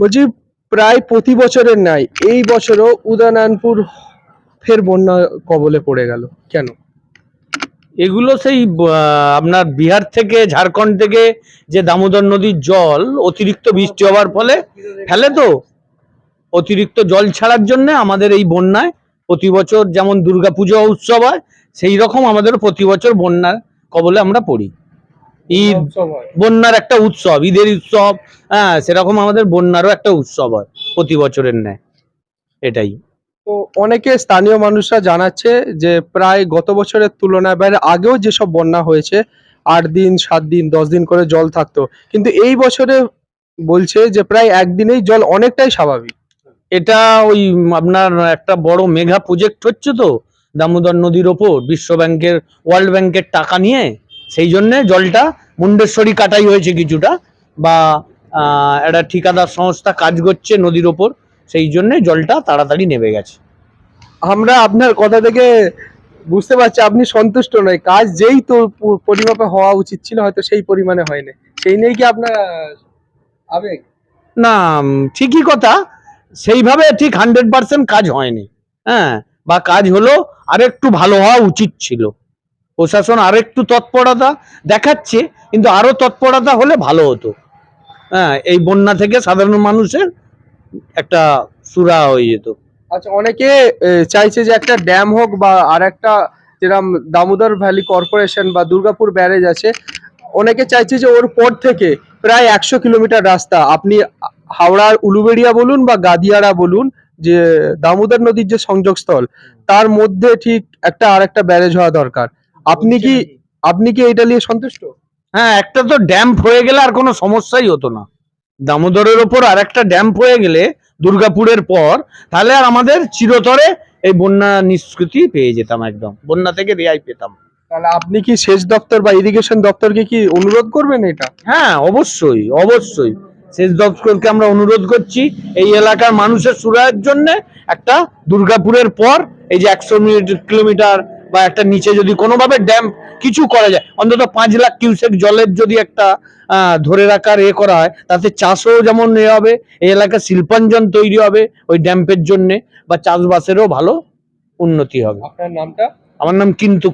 বলছি, প্রায় প্রতি বছরের নাই এই বছরও উদয়নারায়ণপুর ফের বন্যা কবলে পড়ে গেল। কেন? এগুলো সেই আপনার বিহার থেকে, ঝাড়খণ্ড থেকে যে দামোদর নদীর জল, অতিরিক্ত বৃষ্টি হওয়ার ফলে ফেলে তো। অতিরিক্ত জল ছাড়ার জন্য আমাদের এই বন্যায় প্রতি বছর যেমন দুর্গাপুজো উৎসব হয়, সেই রকম আমাদের প্রতি বছর বন্যার কবলে আমরা পড়ি। ঈদ বন্যার একটা উৎসব ঈদের উৎসব হ্যাঁ সেরকম আমাদের বন্যারও একটা উৎসব হয় প্রতি বছরের ন্যায়। এটাই। তো অনেকে স্থানীয় মানুষরা জানাচ্ছে যে প্রায় গত বছরের তুলনায় বাইরে আগেও যেসব বন্যা হয়েছে আট দিন সাত দিন দশ দিন করে জল থাকতো। কিন্তু এই বছরে বলছে যে প্রায় একদিনেই জল অনেকটাই স্বাভাবিক। এটা ওই আপনার একটা বড় মেঘা প্রজেক্ট হচ্ছে তো দামোদর নদীর ওপর বিশ্ব ব্যাংকের ওয়ার্ল্ড ব্যাংকের টাকা নিয়ে। সেই জন্যে জলটা মুন্ডেশ্বরী কাটাই হয়েছে কিছুটা বা একটা ঠিকাদার সংস্থা কাজ করছে নদীর ওপর সেই জন্যে জলটা তাড়াতাড়ি নেমে গেছে। আমরা আপনার কথা থেকে বুঝতে পারছি আপনি সন্তুষ্ট নয় কাজ যেই তো পরিমাপে হওয়া উচিত ছিল হয়তো সেই পরিমাণে হয়নি। সেই নিয়েই কি আপনার আবেগ? না ঠিকই কথা সেইভাবে ঠিক হান্ড্রেড পার্সেন্ট কাজ হয়নি হ্যাঁ বা কাজ হলো আর একটু ভালো হওয়া উচিত ছিল। প্রশাসন আর একটু তৎপরতা দেখাচ্ছে, কিন্তু আরও তৎপরতা হলে ভালো হতো। হ্যাঁ এই বন্যা থেকে সাধারণ মানুষের একটা সুরা হয়ে যেত। আচ্ছা অনেকে চাইছে যে একটা ড্যাম হোক বা আর একটা যেরকম দামোদর ভ্যালি কর্পোরেশন বা দুর্গাপুর ব্যারেজ আছে, অনেকে চাইছে যে ওর পর থেকে প্রায় একশো কিলোমিটার রাস্তা। আপনি হাওড়ার উলুবেড়িয়া বলুন বা গাদিয়াড়া বলুন, যে দামোদর নদীর যে সংযোগস্থল, তার মধ্যে ঠিক একটা আর একটা ব্যারেজ হওয়া দরকার। আপনি কি আপনি কি এটা নিয়ে সন্তুষ্ট? হ্যাঁ একটা তো ড্যাম্প হয়ে গেলে আর কোনো সমস্যাই হতো না। দামোদরের ওপর আর একটা ড্যাম্প হয়ে গেলে দুর্গাপুরের পর তাহলে আর আমাদের চিরতরে এই বন্যা নিষ্কৃতি পেয়ে যেতাম একদম। বন্যা থেকে রেহাই পেতাম। তাহলে আপনি কি সেচ দপ্তর বা ইরিগেশন দপ্তরকে কি অনুরোধ করবেন এটা? হ্যাঁ অবশ্যই অবশ্যই। সেচ দপ্তরকে আমরা অনুরোধ করছি এই এলাকার মানুষের সুরায়ের জন্য একটা দুর্গাপুরের পর এই যে একশো কিলোমিটার বা একটা নিচে যদি কোনোভাবে ড্যাম কিছু করা যায় অন্তত পাঁচ লাখ কিউসেক জলের যদি একটা আহ, ধরে রাখার এ করা হয় তাতে চাষও যেমন এ হবে এই এলাকার শিল্পাঞ্জন তৈরি হবে ওই ড্যাম্পের জন্যে বা চাষবাসেরও ভালো উন্নতি হবে। আপনার নামটা? আমার নাম কিন্তু